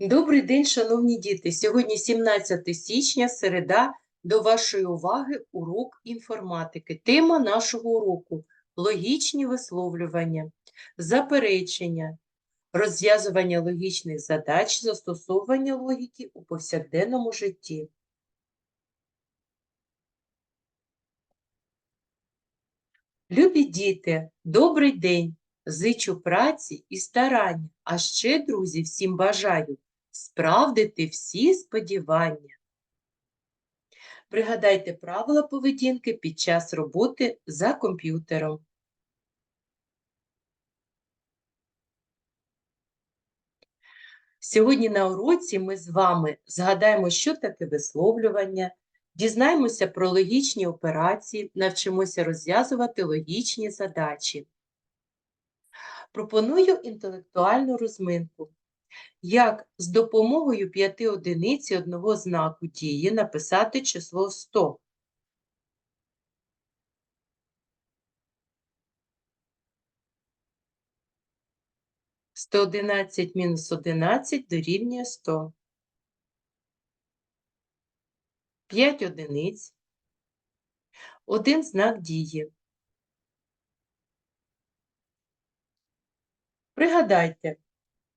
Добрий день, шановні діти! Сьогодні 17 січня, середа. До вашої уваги урок інформатики. Тема нашого уроку логічні висловлювання, заперечення, розв'язування логічних задач, застосовування логіки у повсякденному житті. Любі діти, добрий день! Зичу праці і старання, а ще, друзі, всім бажаю справдити всі сподівання. Пригадайте правила поведінки під час роботи за комп'ютером. Сьогодні на уроці ми з вами згадаємо, що таке висловлювання, дізнаємося про логічні операції, навчимося розв'язувати логічні задачі. Пропоную інтелектуальну розминку. Як з допомогою п'яти одиниць і одного знаку дії написати число 100? Сто одинадцять мінус одинадцять дорівнює сто. П'ять одиниць. Один знак дії. Пригадайте,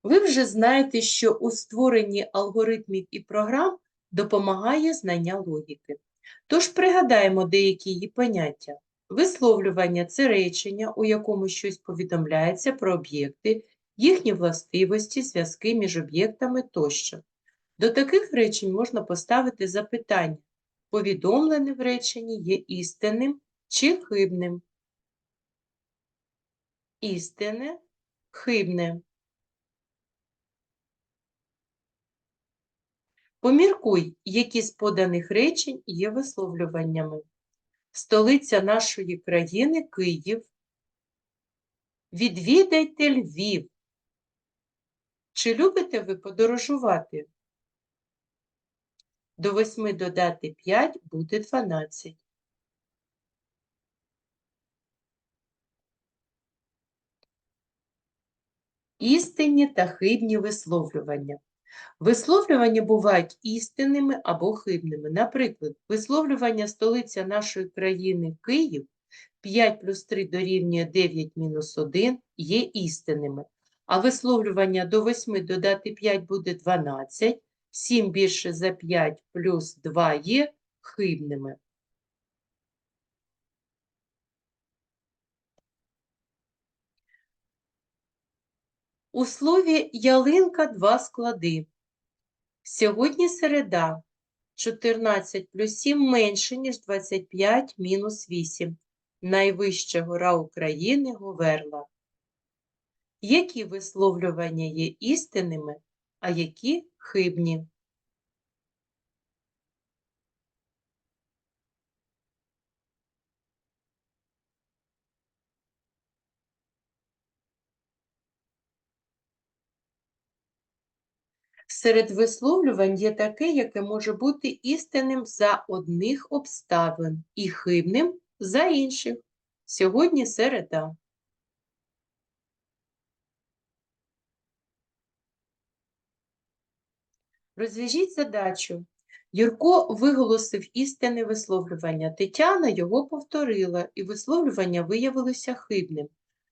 ви вже знаєте, що у створенні алгоритмів і програм допомагає знання логіки. Тож пригадаємо деякі її поняття. Висловлювання це речення, у якому щось повідомляється про об'єкти, їхні властивості, зв'язки між об'єктами тощо. До таких речень можна поставити запитання. Повідомлене в реченні є істинним чи хибним. Істинне, хибне. Поміркуй, які з поданих речень є висловлюваннями. Столиця нашої країни Київ. Відвідайте Львів. Чи любите ви подорожувати? До 8 додати 5 буде 12. Істинні та хибні висловлювання. Висловлювання бувають істинними або хибними. Наприклад, висловлювання столиця нашої країни Київ 5 плюс 3 дорівнює 9 мінус 1 є істинними, а висловлювання до 8 додати 5 буде 12, 7 більше за 5 плюс 2 є хибними. У слові ялинка два склади. Сьогодні середа. 14 плюс 7 менше, ніж 25 мінус 8. Найвища гора України Говерла. Які висловлювання є істинними, а які хибні? Серед висловлювань є таке, яке може бути істинним за одних обставин і хибним за інших. Сьогодні середа. Розв'яжіть задачу. Юрко виголосив істинне висловлювання. Тетяна його повторила, і висловлювання виявилося хибним.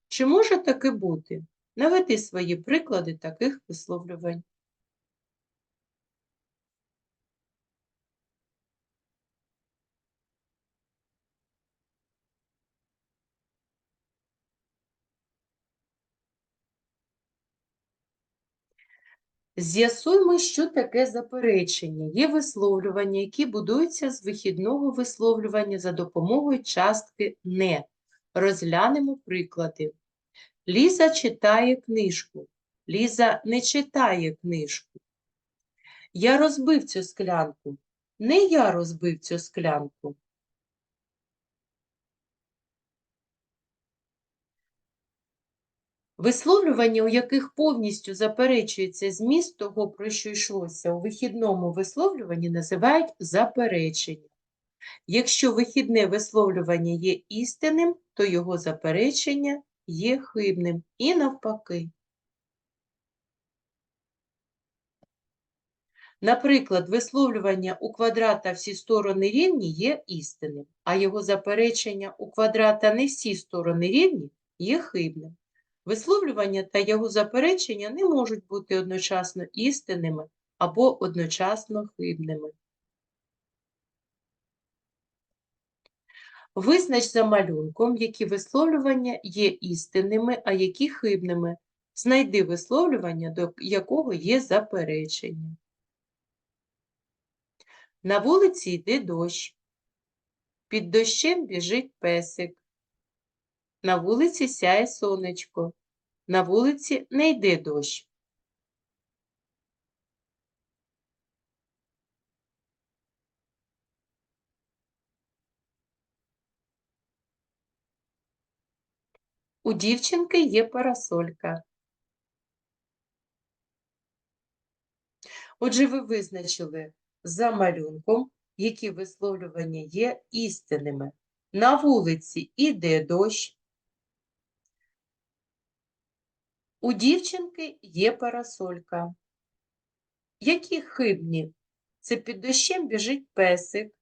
Чи може таке бути? Наведи свої приклади таких висловлювань. З'ясуймо, що таке заперечення. Є висловлювання, які будуються з вихідного висловлювання за допомогою частки не. Розглянемо приклади. Ліза читає книжку. Ліза не читає книжку. Я розбив цю склянку. Не я розбив цю склянку. Висловлювання, у яких повністю заперечується зміст того, про що йшлося у вихідному висловлюванні, називають заперечення. Якщо вихідне висловлювання є істинним, то його заперечення є хибним і навпаки. Наприклад, висловлювання у квадрата всі сторони рівні є істинним, а його заперечення у квадрата не всі сторони рівні є хибним. Висловлювання та його заперечення не можуть бути одночасно істинними або одночасно хибними. Визнач за малюнком, які висловлювання є істинними, а які хибними. Знайди висловлювання, до якого є заперечення. На вулиці йде дощ. Під дощем біжить песик. На вулиці сяє сонечко. На вулиці не йде дощ. У дівчинки є парасолька. Отже, ви визначили за малюнком, які висловлювання є істинними. На вулиці іде дощ. У дівчинки є парасолька. Які хибні? Це під дощем біжить песик.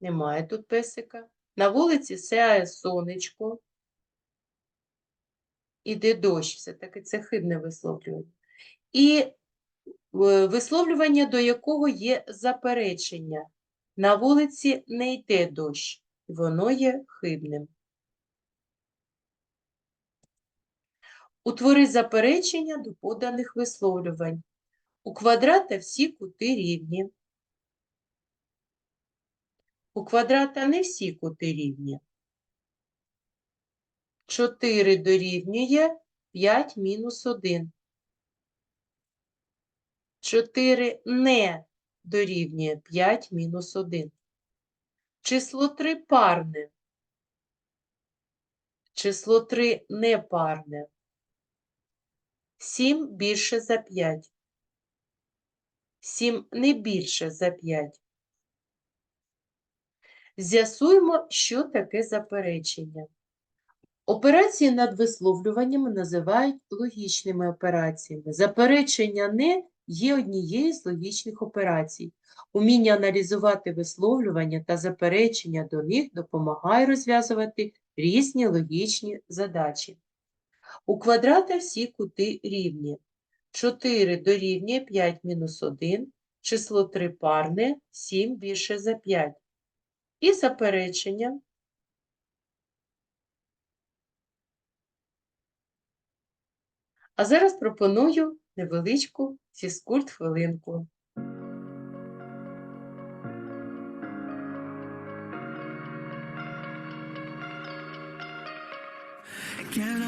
Немає тут песика. На вулиці сяє сонечко. Іде дощ, все-таки це хибне висловлювання. І висловлювання, до якого є заперечення. На вулиці не йде дощ, воно є хибним. Утвори заперечення до поданих висловлювань. У квадрата всі кути рівні. У квадрата не всі кути рівні. 4 дорівнює 5 мінус 1. 4 не дорівнює 5 мінус 1. Число 3 парне. Число 3 непарне. 7 більше за 5. 7 не більше за 5. З'ясуємо, що таке заперечення. Операції над висловлюваннями називають логічними операціями. Заперечення не є однією з логічних операцій. Уміння аналізувати висловлювання та заперечення до них допомагає розв'язувати різні логічні задачі. У квадрата всі кути рівні. 4 дорівнює 5 мінус 1, число 3 парне, 7 більше за 5. І заперечення А зараз пропоную невеличку фізкульт хвилинку. Can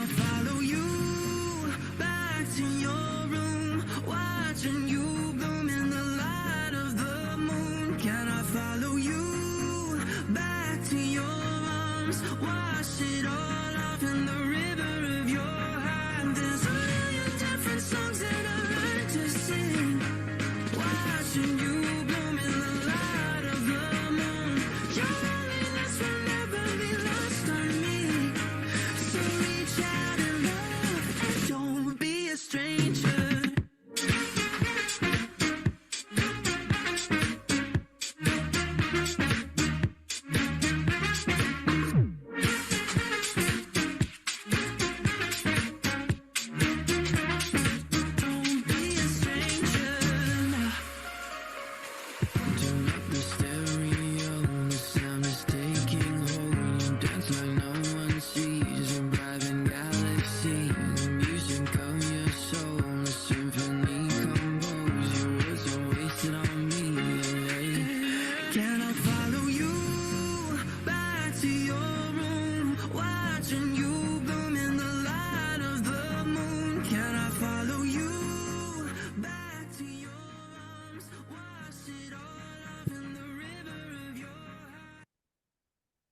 wash it all off in the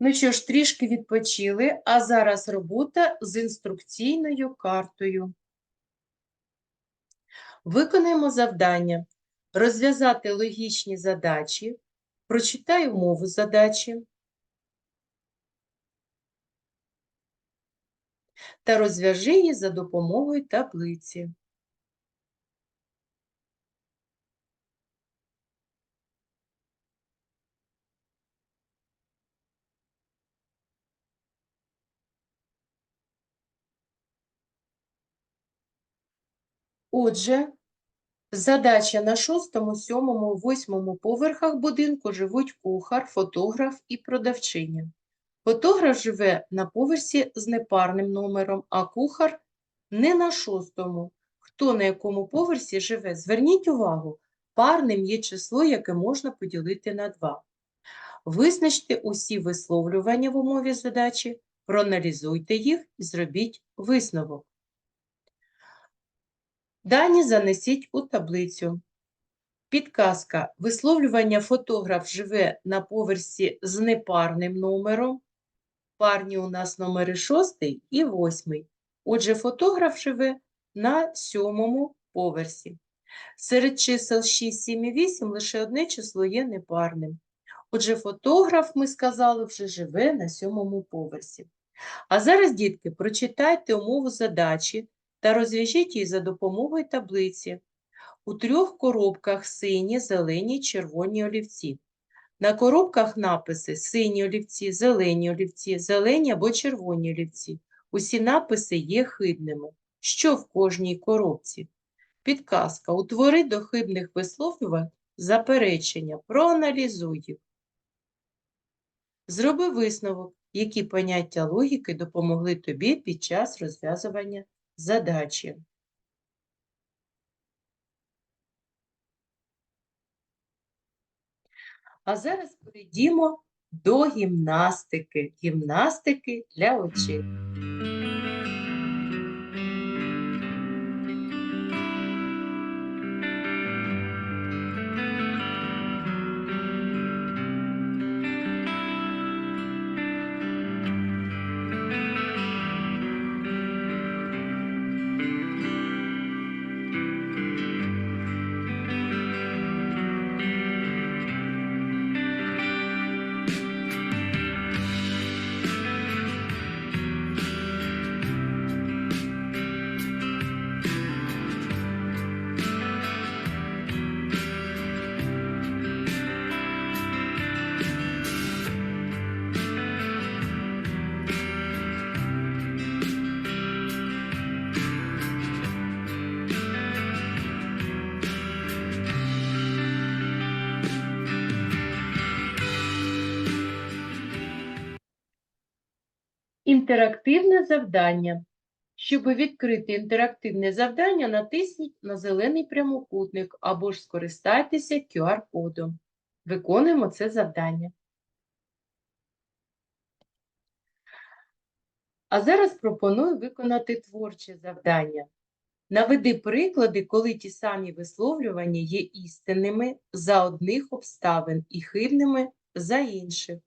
Ну що ж, трішки відпочили, а зараз робота з інструкційною картою. Виконаємо завдання розв'язати логічні задачі, прочитай умову задачі та розв'яжи її за допомогою таблиці. Отже, задача на шостому, сьомому, восьмому поверхах будинку живуть кухар, фотограф і продавчиня. Фотограф живе на поверсі з непарним номером, а кухар не на шостому. Хто на якому поверсі живе? Зверніть увагу, парним є число, яке можна поділити на 2. Визначте усі висловлювання в умові задачі, проаналізуйте їх і зробіть висновок. Дані занесіть у таблицю. Підказка. Висловлювання фотограф живе на поверсі з непарним номером. Парні у нас номери 6 і 8. Отже, фотограф живе на сьомому поверсі. Серед чисел 6, 7 і 8 лише одне число є непарним. Отже, фотограф, ми сказали, вже живе на сьомому поверсі. А зараз, дітки, прочитайте умову задачі та розв'яжіть її за допомогою таблиці. У трьох коробках сині, зелені, червоні олівці. На коробках написи сині олівці, зелені олівці, зелені або червоні олівці. Усі написи є хибними. Що в кожній коробці? Підказка. Утвори до хибних висловлювань заперечення. Проаналізуй їх. Зроби висновок, які поняття логіки допомогли тобі під час розв'язування задачі. А зараз перейдімо до гімнастики. Гімнастики для очей. Інтерактивне завдання. Щоб відкрити інтерактивне завдання, натисніть на зелений прямокутник або ж скористайтеся QR-кодом. Виконуємо це завдання. А зараз пропоную виконати творче завдання. Наведи приклади, коли ті самі висловлювання є істинними за одних обставин і хибними за інших.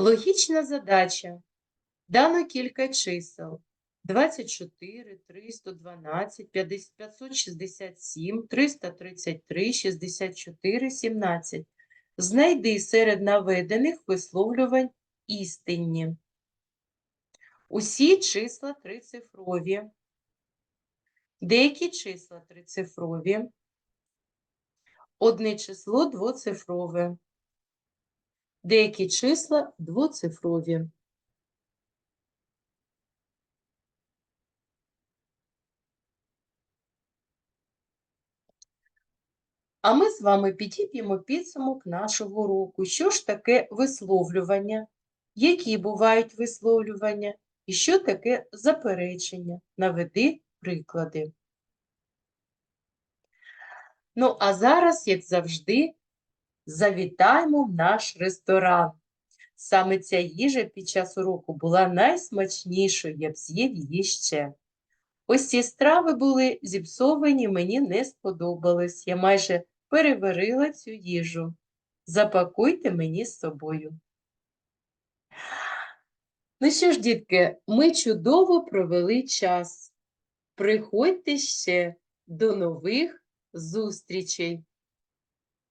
Логічна задача. Дано кілька чисел. 24, 312, 567, 333, 64, 17. Знайди серед наведених висловлювань істинні. Усі числа трицифрові. Деякі числа трицифрові. Одне число двоцифрове. Деякі числа двоцифрові. А ми з вами підіб'ємо підсумок нашого уроку. Що ж таке висловлювання? Які бувають висловлювання? І що таке заперечення? Наведи приклади. Ну, а зараз, як завжди, завітаємо в наш ресторан. Саме ця їжа під час уроку була найсмачнішою, я б з'їв її ще. Ось ці страви були зіпсовані, мені не сподобались. Я майже переварила цю їжу. Запакуйте мені з собою. Ну що ж, дітки, ми чудово провели час. Приходьте ще до нових зустрічей.